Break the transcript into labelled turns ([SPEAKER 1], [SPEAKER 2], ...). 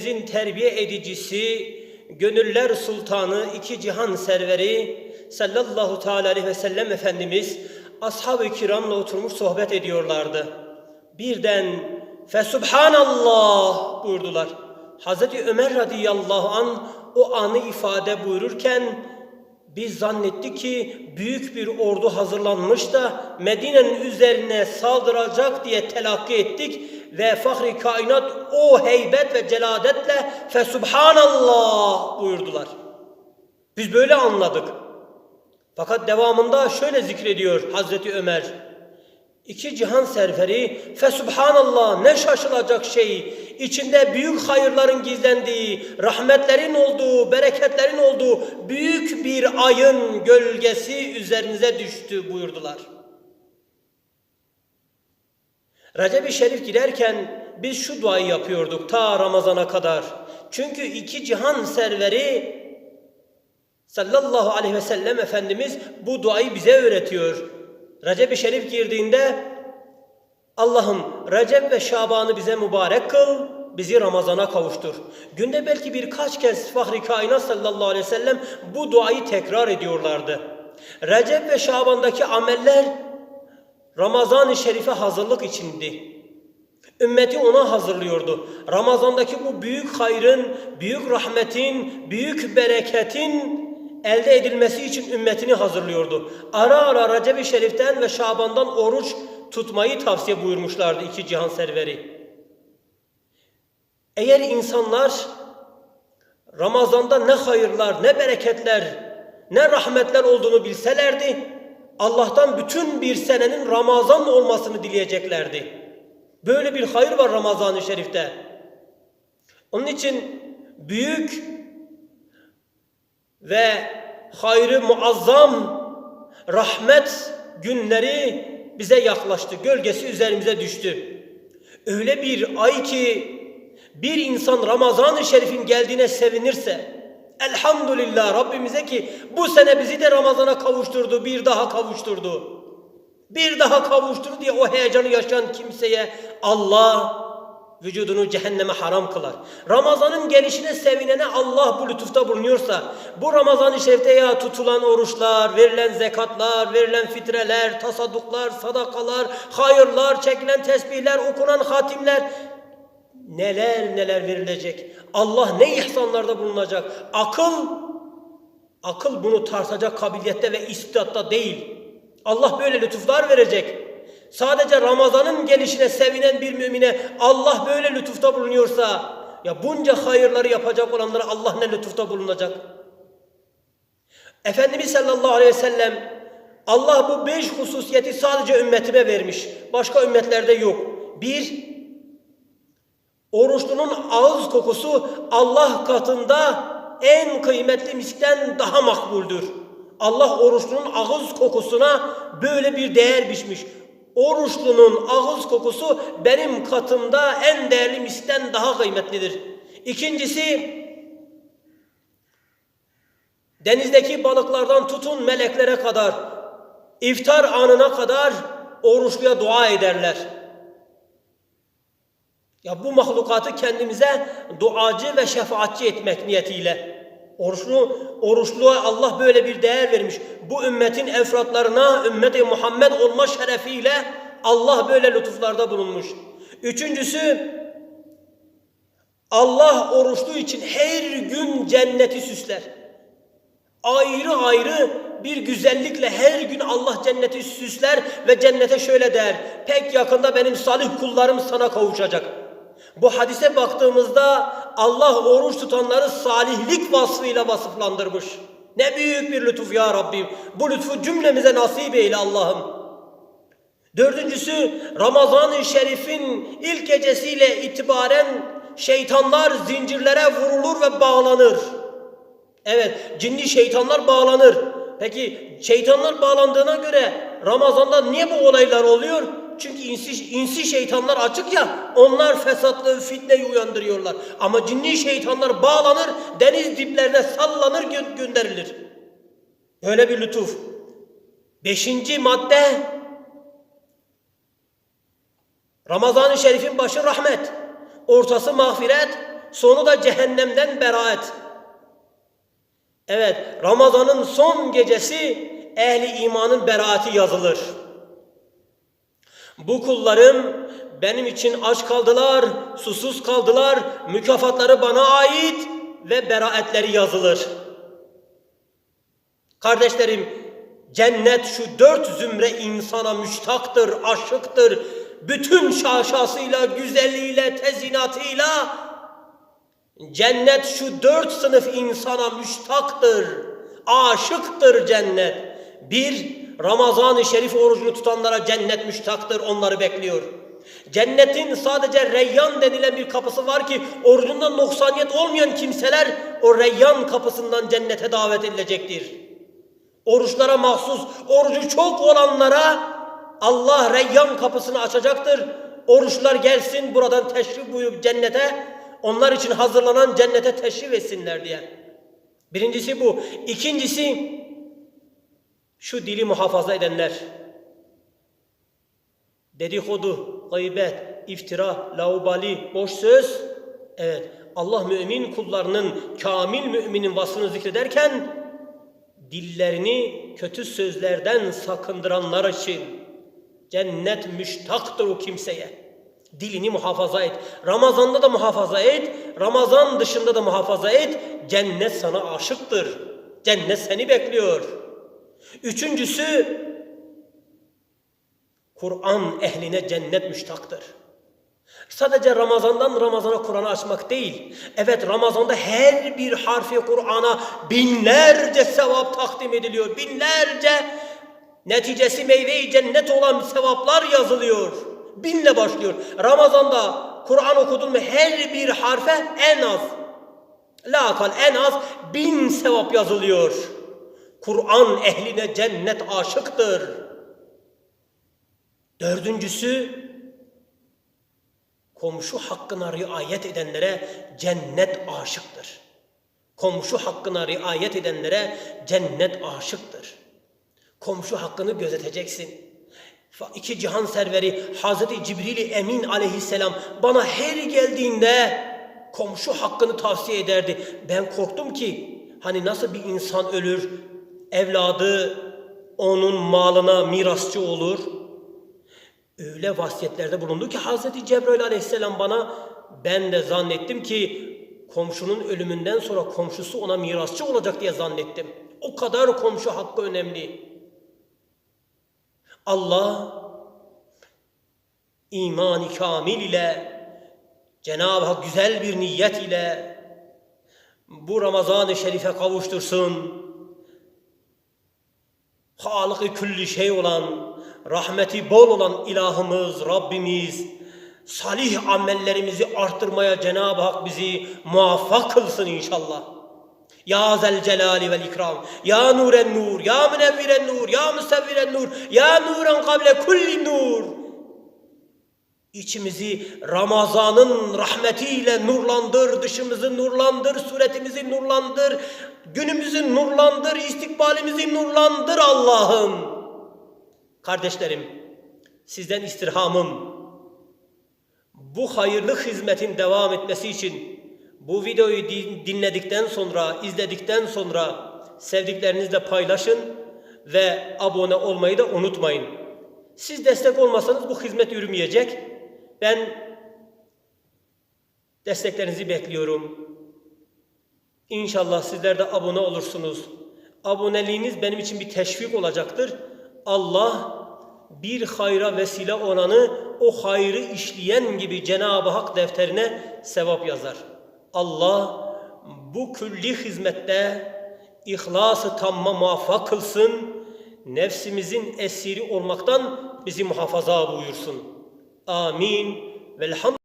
[SPEAKER 1] Bizim terbiye edicisi, gönüller sultanı, iki cihan serveri sallallahu teala aleyhi ve sellem Efendimiz ashab-ı kiramla oturmuş sohbet ediyorlardı. Birden Fesubhanallah buyurdular. Hazreti Ömer radıyallahu an o anı ifade buyururken biz zannettik ki büyük bir ordu hazırlanmış da Medine'nin üzerine saldıracak diye telakki ettik ve fahri kainat o heybet ve celadetle fesubhanallah buyurdular. Biz böyle anladık. Fakat devamında şöyle zikrediyor Hazreti Ömer. İki cihan serveri fesubhanallah ne şaşılacak şey. İçinde büyük hayırların gizlendiği, rahmetlerin olduğu, bereketlerin olduğu büyük bir ayın gölgesi üzerinize düştü buyurdular. Recep-i Şerif girerken biz şu duayı yapıyorduk ta Ramazan'a kadar. Çünkü iki cihan serveri sallallahu aleyhi ve sellem Efendimiz bu duayı bize öğretiyor. Recep-i Şerif girdiğinde Allah'ım Recep ve Şaban'ı bize mübarek kıl, bizi Ramazan'a kavuştur. Günde belki birkaç kez Fahri Kainat sallallahu aleyhi ve sellem bu duayı tekrar ediyorlardı. Recep ve Şaban'daki ameller Ramazan-ı Şerif'e hazırlık içindi. Ümmeti ona hazırlıyordu. Ramazandaki bu büyük hayrın, büyük rahmetin, büyük bereketin elde edilmesi için ümmetini hazırlıyordu. Ara ara Recep-i Şerif'ten ve Şaban'dan oruç tutmayı tavsiye buyurmuşlardı iki cihan serveri. Eğer insanlar Ramazan'da ne hayırlar, ne bereketler, ne rahmetler olduğunu bilselerdi, Allah'tan bütün bir senenin Ramazan olmasını dileyeceklerdi. Böyle bir hayır var Ramazan-ı Şerif'te. Onun için büyük ve hayrı muazzam rahmet günleri bize yaklaştı. Gölgesi üzerimize düştü. Öyle bir ay ki bir insan Ramazan-ı Şerif'in geldiğine sevinirse elhamdülillah Rabbimize ki bu sene bizi de Ramazan'a kavuşturdu, bir daha kavuşturdu. Bir daha kavuşturdu diye o heyecanı yaşayan kimseye Allah vücudunu cehenneme haram kılar. Ramazanın gelişine sevinene Allah bu lütufta bulunuyorsa, bu Ramazan-ı Şerif'te ya tutulan oruçlar, verilen zekatlar, verilen fitreler, tasadduklar, sadakalar, hayırlar, çekilen tesbihler, okunan hatimler, neler neler verilecek. Allah ne ihsanlarda bulunacak. Akıl, akıl bunu tartacak kabiliyette ve istidatta değil. Allah böyle lütuflar verecek. Sadece Ramazan'ın gelişine sevinen bir mümine Allah böyle lütufta bulunuyorsa ya bunca hayırları yapacak olanlara Allah ne lütufta bulunacak? Efendimiz sallallahu aleyhi ve sellem Allah bu beş hususiyeti sadece ümmetime vermiş. Başka ümmetlerde yok. Bir, oruçlunun ağız kokusu Allah katında en kıymetli miskten daha makbuldür. Allah oruçlunun ağız kokusuna böyle bir değer biçmiş. Oruçlunun ağız kokusu benim katımda en değerli miskten daha kıymetlidir. İkincisi denizdeki balıklardan tutun meleklere kadar iftar anına kadar oruçluya dua ederler. Ya bu mahlukatı kendimize duacı ve şefaatçi etmek niyetiyle. Oruçlu, oruçluğa Allah böyle bir değer vermiş. Bu ümmetin efratlarına, ümmeti Muhammed olma şerefiyle Allah böyle lütuflarda bulunmuş. Üçüncüsü, Allah oruçlu için her gün cenneti süsler. Ayrı ayrı bir güzellikle her gün Allah cenneti süsler ve cennete şöyle der. Pek yakında benim salih kullarım sana kavuşacak. Bu hadise baktığımızda Allah oruç tutanları salihlik vasfıyla vasıflandırmış. Ne büyük bir lütuf ya Rabbim. Bu lütfu cümlemize nasip eyle Allah'ım. Dördüncüsü Ramazan-ı Şerif'in ilk gecesiyle itibaren şeytanlar zincirlere vurulur ve bağlanır. Evet cinli şeytanlar bağlanır. Peki şeytanlar bağlandığına göre Ramazan'da niye bu olaylar oluyor? Çünkü insi, insi şeytanlar açık ya onlar fesatlığı fitneyi uyandırıyorlar. Ama cinni şeytanlar bağlanır deniz diplerine sallanır gö gönderilir. Böyle bir lütuf. Beşinci madde Ramazan-ı Şerif'in başı rahmet, ortası mağfiret, sonu da cehennemden beraat. Evet, Ramazan'ın son gecesi ehli imanın beraati yazılır. Bu kullarım benim için aç kaldılar, susuz kaldılar, mükafatları bana ait ve beraatleri yazılır. Kardeşlerim, cennet şu dört zümre insana müştaktır, aşıktır. Bütün şaşasıyla, güzelliğiyle, tezinatıyla cennet şu dört sınıf insana müştaktır, aşıktır cennet. Bir, Ramazan-ı Şerif orucunu tutanlara cennet müştaktır, onları bekliyor. Cennetin sadece reyyan denilen bir kapısı var ki orucundan noksaniyet olmayan kimseler o reyyan kapısından cennete davet edilecektir. Oruçlara mahsus, orucu çok olanlara Allah reyyan kapısını açacaktır. Oruçlar gelsin buradan teşrif buyurup cennete, onlar için hazırlanan cennete teşrif etsinler diye. Birincisi bu. İkincisi şu dili muhafaza edenler. Dedikodu, gıybet, iftira, laubali, boş söz. Evet, Allah mümin kullarının, kamil müminin vasfını zikrederken dillerini kötü sözlerden sakındıranlar için cennet müştaktır o kimseye. Dilini muhafaza et. Ramazanda da muhafaza et. Ramazan dışında da muhafaza et. Cennet sana aşıktır. Cennet seni bekliyor. Üçüncüsü Kur'an ehline cennet müştaktır. Sadece Ramazan'dan Ramazan'a Kur'an'ı açmak değil. Evet Ramazan'da her bir harfi Kur'an'a binlerce sevap takdim ediliyor. Binlerce neticesi meyve-i cennet olan sevaplar yazılıyor. Binle başlıyor. Ramazan'da Kur'an okudun mu her bir harfe en az lakal en az bin sevap yazılıyor. Kur'an ehline cennet aşıktır. Dördüncüsü komşu hakkına riayet edenlere cennet aşıktır. Komşu hakkına riayet edenlere cennet aşıktır. Komşu hakkını gözeteceksin. İki cihan serveri Hazreti Cibril Emin aleyhisselam bana her geldiğinde komşu hakkını tavsiye ederdi. Ben korktum ki hani nasıl bir insan ölür, evladı onun malına mirasçı olur. Öyle vasiyetlerde bulundu ki Hazreti Cebrail aleyhisselam bana ben de zannettim ki komşunun ölümünden sonra komşusu ona mirasçı olacak diye zannettim. O kadar komşu hakkı önemli. Allah iman-ı kamil ile Cenab-ı Hak güzel bir niyet ile bu Ramazan-ı Şerif'e kavuştursun. Halık-ı külli şey olan, rahmeti bol olan ilahımız, Rabbimiz, salih amellerimizi arttırmaya Cenab-ı Hak bizi muvaffak kılsın inşallah. Ya zel celali vel ikram. Ya nuren nur. Ya münevviren nur. Ya müsevviren nur. Ya nuren kable kulli nur. İçimizi Ramazan'ın rahmetiyle nurlandır, dışımızı nurlandır, suretimizi nurlandır, günümüzü nurlandır, istikbalimizi nurlandır Allah'ım. Kardeşlerim, sizden istirhamım, bu hayırlı hizmetin devam etmesi için bu videoyu dinledikten sonra, izledikten sonra sevdiklerinizle paylaşın ve abone olmayı da unutmayın. Siz destek olmasanız bu hizmet yürümeyecek. Ben desteklerinizi bekliyorum. İnşallah sizler de abone olursunuz. Aboneliğiniz benim için bir teşvik olacaktır. Allah bir hayra vesile olanı o hayrı işleyen gibi Cenab-ı Hak defterine sevap yazar. Allah bu külli hizmette ihlası tamma muvaffak kılsın. Nefsimizin esiri olmaktan bizi muhafaza buyursun. آمين. بالحمد